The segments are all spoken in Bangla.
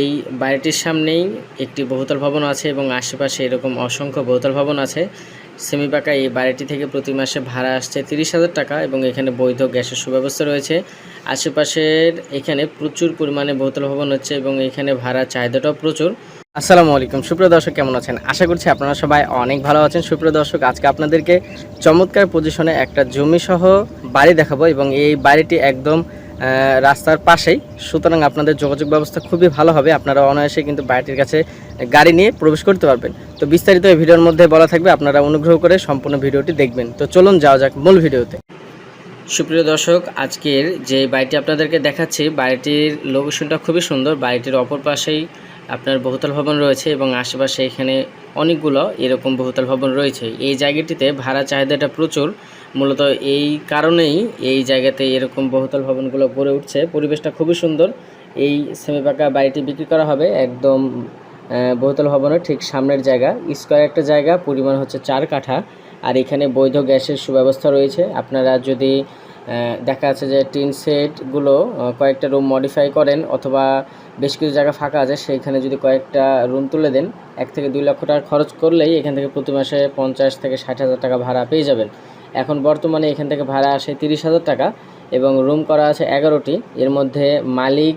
এই বাড়িটির সামনেই একটি বহুতল ভবন আছে এবং আশেপাশে এরকম অসংখ্য বহুতল ভবন আছে। সেমি পাকা এই বাড়িটি থেকে প্রতি মাসে ভাড়া আসছে তিরিশ হাজার টাকা এবং এখানে বৈধ গ্যাসের সুব্যবস্থা রয়েছে। আশেপাশের এখানে প্রচুর পরিমাণে বহুতল ভবন হচ্ছে এবং এখানে ভাড়া চাহিদাটাও প্রচুর। আসসালামু আলাইকুম, সুপ্রিয় দর্শক কেমন আছেন? আশা করছি আপনারা সবাই অনেক ভালো আছেন। সুপ্রিয় দর্শক, আজকে আপনাদেরকে চমৎকার পজিশনে একটা জমি সহ বাড়ি দেখাবো এবং এই বাড়িটি একদম রাস্তার পাশেই। সুতরাং আপনাদের যোগাযোগ ব্যবস্থা খুবই ভালো হবে। আপনারা অনায়াসে কিন্তু বাড়িটির কাছে গাড়ি নিয়ে প্রবেশ করতে পারবেন। তো বিস্তারিত এই ভিডিওর মধ্যে বলা থাকবে, আপনারা অনুগ্রহ করে সম্পূর্ণ ভিডিওটি দেখবেন। তো চলুন যাওয়া যাক মূল ভিডিওতে। সুপ্রিয় দর্শক, আজকের যে বাড়িটি আপনাদেরকে দেখাচ্ছি, বাড়িটির লোকেশনটা খুবই সুন্দর। বাড়িটির অপর পাশেই আপনার বহুতল ভবন রয়েছে এবং আশেপাশে এখানে অনেকগুলো এরকম বহুতল ভবন রয়েছে। এই জায়গাটিতে ভাড়া চাহিদাটা প্রচুর। মূলত এই কারণেই এই জায়গাতে এরকম বহুতল ভবনগুলো গড়ে উঠছে। পরিবেশটা খুবই সুন্দর। এই সেমি পাকা বাড়িটি বিক্রি করা হবে একদম বহুতল ভবনের ঠিক সামনের জায়গা। স্কোয়ার একটা জায়গা, পরিমাণ হচ্ছে চার কাঠা। আর এখানে বৈধ গ্যাসের সুব্যবস্থা রয়েছে। আপনারা যদি দেখা যাচ্ছে যে টিন সেটগুলো কয়েকটা রুম মডিফাই করেন অথবা বেশ কিছু জায়গা ফাঁকা আছে, সেইখানে যদি কয়েকটা রুম তুলে দেন, এক থেকে দুই লক্ষ টাকা খরচ করলেই এখান থেকে প্রতি মাসে পঞ্চাশ থেকে ষাট হাজার টাকা ভাড়া পেয়ে যাবেন। এখন বর্তমানে এখান থেকে ভাড়া আসে তিরিশ হাজার টাকা এবং রুম করা আছে এগারোটি। এর মধ্যে মালিক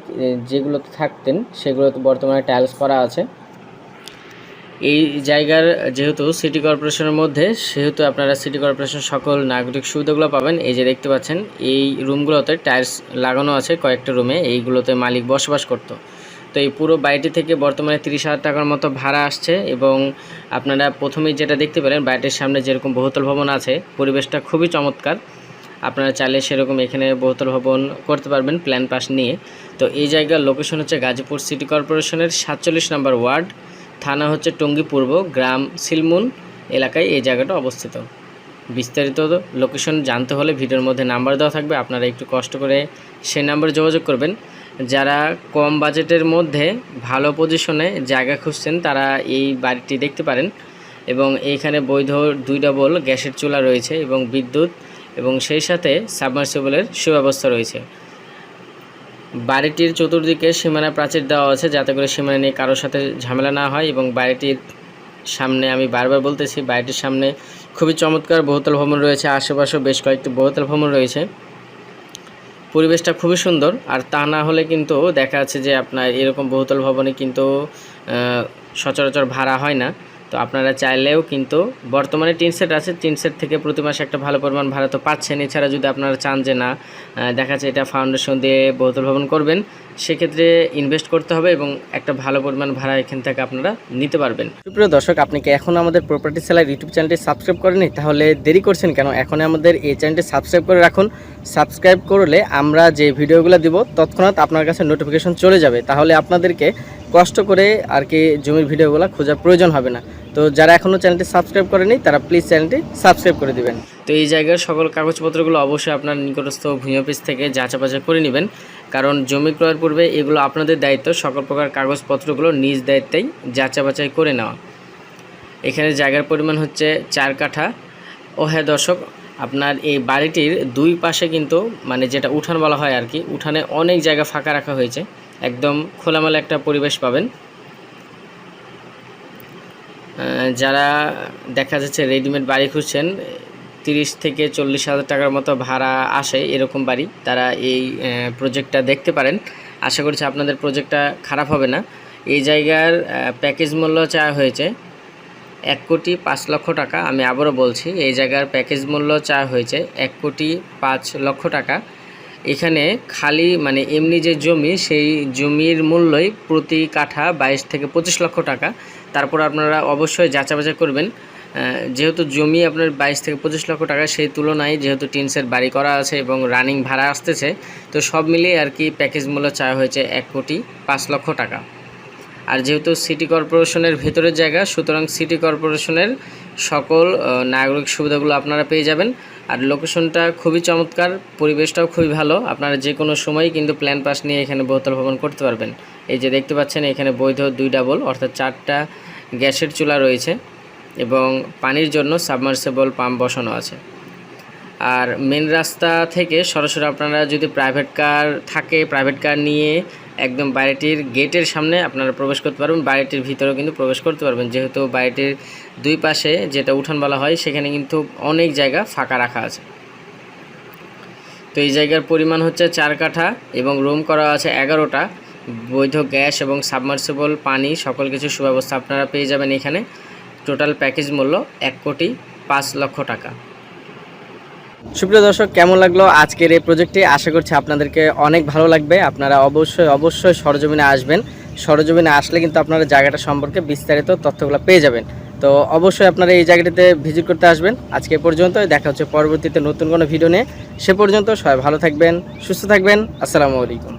যেগুলোতে থাকতেন, সেগুলোতে বর্তমানে টাইলস করা আছে। এই জায়গার যেহেতু সিটি কর্পোরেশনের মধ্যে, সেহেতু আপনারা সিটি কর্পোরেশন সকল নাগরিক সুবিধাগুলো পাবেন। এই যে দেখতে পাচ্ছেন, এই রুমগুলোতে টাইলস লাগানো আছে কয়েকটা রুমে, এইগুলোতে মালিক বসবাস করতো। তো এই পুরো বাড়িটি থেকে বর্তমানে তিরিশ হাজার টাকার মতো ভাড়া আসছে এবং আপনারা প্রথমেই যেটা দেখতে পেলেন, বাড়িটির সামনে যেরকম বহুতল ভবন আছে, পরিবেশটা খুবই চমৎকার। আপনারা চাইলে সেরকম এখানে বহুতল ভবন করতে পারবেন প্ল্যান পাস নিয়ে। তো এই জায়গার লোকেশন হচ্ছে গাজীপুর সিটি কর্পোরেশনের সাতচল্লিশ নম্বর ওয়ার্ড। থানা হচ্ছে টঙ্গী পূর্ব গ্রাম সিলমুন এলাকায় এই জায়গাটা অবস্থিত। বিস্তারিত লোকেশন জানতে হলে ভিডিওর মধ্যে নাম্বার দেওয়া থাকবে, আপনারা একটু কষ্ট করে সেই নাম্বারে যোগাযোগ করবেন। যারা কম বাজেটের মধ্যে ভালো পজিশনে জায়গা খুঁজছেন, তারা এই বাড়িটি দেখতে পারেন এবং এইখানে বৈধ দুই ডবল গ্যাসের চুলা রয়েছে এবং বিদ্যুৎ এবং সেই সাথে সাবমার্সিবলের সুব্যবস্থা রয়েছে। বাড়িটির চতুর্দিকে সীমানা প্রাচীর দেওয়া আছে, যাতে করে সীমানা নিয়ে কারোর সাথে ঝামেলা না হয় এবং বাড়িটির সামনে আমি বারবার বলতেছি, বাড়িটির সামনে খুবই চমৎকার বহুতল ভবন রয়েছে, আশেপাশেও বেশ কয়েকটি বহুতল ভবন রয়েছে। পরিবেশটা খুবই সুন্দর, আর তা না হলে কিন্তু দেখা যাচ্ছে যে আপনার এরকম বহুতল ভবনে কিন্তু সচরাচর ভাড়া হয় না। তো আপনারা চাইলেও কিন্তু বর্তমানে টিন সেট আছে টিন সেট থেকে প্রতি মাসে একটা ভালো পরিমাণ ভাড়া তো পাচ্ছেন। এছাড়া যদি আপনারা চান যে না দেখা যাচ্ছে এটা ফাউন্ডেশন দিয়ে বহুতল ভবন করবেন, সেক্ষেত্রে ইনভেস্ট করতে হবে এবং একটা ভালো পরিমাণ ভাড়া এখান থেকে আপনারা নিতে পারবেন। সুপ্রিয় দর্শক, আপনি কি এখন আমাদের প্রপার্টি সেলার ইউটিউব চ্যানেলটি সাবস্ক্রাইব করেনি তাহলে দেরি করছেন কেন? এখন আমাদের এই চ্যানেলটি সাবস্ক্রাইব করে রাখুন। সাবস্ক্রাইব করলে আমরা যে ভিডিওগুলো দিব, তৎক্ষণাৎ আপনার কাছে নোটিফিকেশন চলে যাবে। তাহলে আপনাদেরকে কষ্ট করে আর কি জমির ভিডিওগুলো খোঁজার প্রয়োজন হবে না। তো যারা এখনও চ্যানেলটি সাবস্ক্রাইব করেনি, তারা প্লিজ চ্যানেলটি সাবস্ক্রাইব করে দিবেন। তো এই জায়গার সকল কাগজপত্রগুলো অবশ্যই আপনার নিকটস্থ ভূমি অফিস থেকে যাচাবাচা করে নেবেন। কারণ জমি ক্রয়ের পূর্বে এগুলো আপনাদের দায়িত্ব, সকল প্রকার কাগজপত্রগুলো নিজ দায়িত্বেই যাচা বাছাই করে নেওয়া। এখানে জায়গার পরিমাণ হচ্ছে চার কাঠা। ও হ্যাঁ দর্শক, আপনার এই বাড়িটির দুই পাশে কিন্তু মানে যেটা উঠান বলা হয় আর কি, উঠানে অনেক জায়গা ফাঁকা রাখা হয়েছে। একদম খোলামেলা একটা পরিবেশ পাবেন। যারা দেখা যাচ্ছে রেডিমেড বাড়ি খুঁজছেন, তিরিশ থেকে চল্লিশ হাজার টাকার মতো ভাড়া আসে এরকম বাড়ি, তারা এই প্রজেক্টটা দেখতে পারেন। আশা করছি আপনাদের প্রজেক্টটা খারাপ হবে না। এই জায়গার প্যাকেজ মূল্য চাওয়া হয়েছে, এক কোটি পাঁচ লক্ষ টাকা, আমি আবারও বলছি, এই জায়গার প্যাকেজ মূল্য চাওয়া হয়েছে, এক কোটি পাঁচ লক্ষ টাকা। এখানে খালি মানে এমনি যে জমি, সেই জমির মূল্যই প্রতি কাঠা বাইশ থেকে পঁচিশ লক্ষ টাকা। তারপর আপনারা অবশ্যই যাচাবাচা করবেন। যেহেতু জমি আপনার বাইশ থেকে পঁচিশ লক্ষ টাকা, সেই তুলনায় যেহেতু টিনসের বাড়ি করা আছে এবং রানিং ভাড়া আসতেছে, তো সব মিলিয়ে আর কি প্যাকেজ মূল্য চাওয়া হয়েছে এক কোটি পাঁচ লক্ষ টাকা। আর যেহেতু সিটি কর্পোরেশনের ভেতরের জায়গা, সুতরাং সিটি কর্পোরেশনের সকল নাগরিক সুবিধাগুলো আপনারা পেয়ে যাবেন। আর লোকেশনটা খুবই চমৎকার, পরিবেশটাও খুবই ভালো। আপনারা যে কোনো সময়ই কিন্তু প্ল্যান পাস নিয়ে এখানে বহুতল ভবন করতে পারবেন। এই যে দেখতে পাচ্ছেন, এখানে বৈধ দুই ডাবল অর্থাৎ চারটা গ্যাসের চুলা রয়েছে এবং পানির জন্য সাবমার্সেবল পাম্প বসানো আছে। আর মেন রাস্তা থেকে সরাসরি আপনারা যদি প্রাইভেট কার থাকে প্রাইভেট কার নিয়ে একদম বাড়িটির গেটের সামনে আপনারা প্রবেশ করতে পারবেন, বাড়িটির ভিতরেও কিন্তু প্রবেশ করতে পারবেন। যেহেতু বাড়িটির দুই পাশে যেটা উঠান বলা হয়, সেখানে কিন্তু অনেক জায়গা ফাঁকা রাখা আছে। তো এই জায়গার পরিমাণ হচ্ছে চার কাঠা এবং রুম করা আছে এগারোটা। বৈধ গ্যাস এবং সাবমার্সিবল, পানি, সকল কিছু সুব্যবস্থা আপনারা পেয়ে যাবেন এখানে। টোটাল প্যাকেজ মূল্য এক কোটি পাঁচ লক্ষ টাকা। সুপ্রিয় দর্শক, কেমন লাগল আজকের এই প্রজেক্টটি? আশা করছি আপনাদেরকে অনেক ভালো লাগবে। আপনারা অবশ্যই অবশ্যই সরজমিনে আসবেন। সরজমিনে আসলে কিন্তু আপনারা জায়গাটা সম্পর্কে বিস্তারিত তথ্যগুলো পেয়ে যাবেন। তো অবশ্যই আপনারা এই জায়গাটিতে ভিজিট করতে আসবেন। আজকে পর্যন্ত দেখা হচ্ছে পরবর্তীতে নতুন কোনো ভিডিও নিয়ে। সে পর্যন্ত সবাই ভালো থাকবেন, সুস্থ থাকবেন। আসসালামু আলাইকুম।